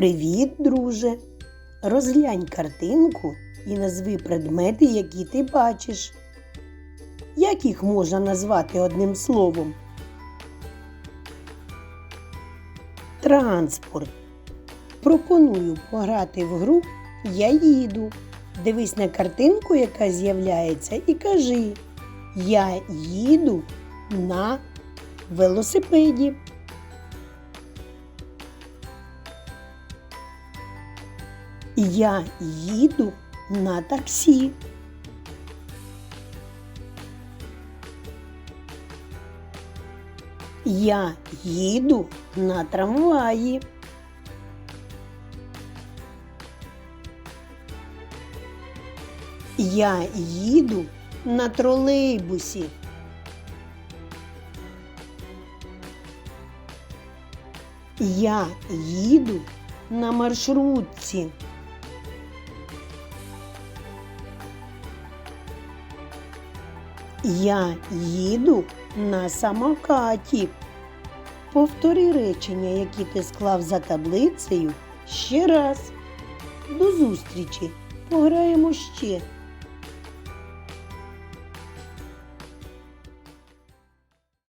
Привіт, друже! Розглянь картинку і назви предмети, які ти бачиш. Як їх можна назвати одним словом? Транспорт. Пропоную пограти в гру Я їду. Дивись на картинку, яка з'являється, і кажи Я їду на велосипеді. Я їду на таксі. Я їду на трамваї. Я їду на тролейбусі. Я їду на маршрутці. Я їду на самокаті. Повтори речення, які ти склав за таблицею ще раз. До зустрічі. Пограємо ще.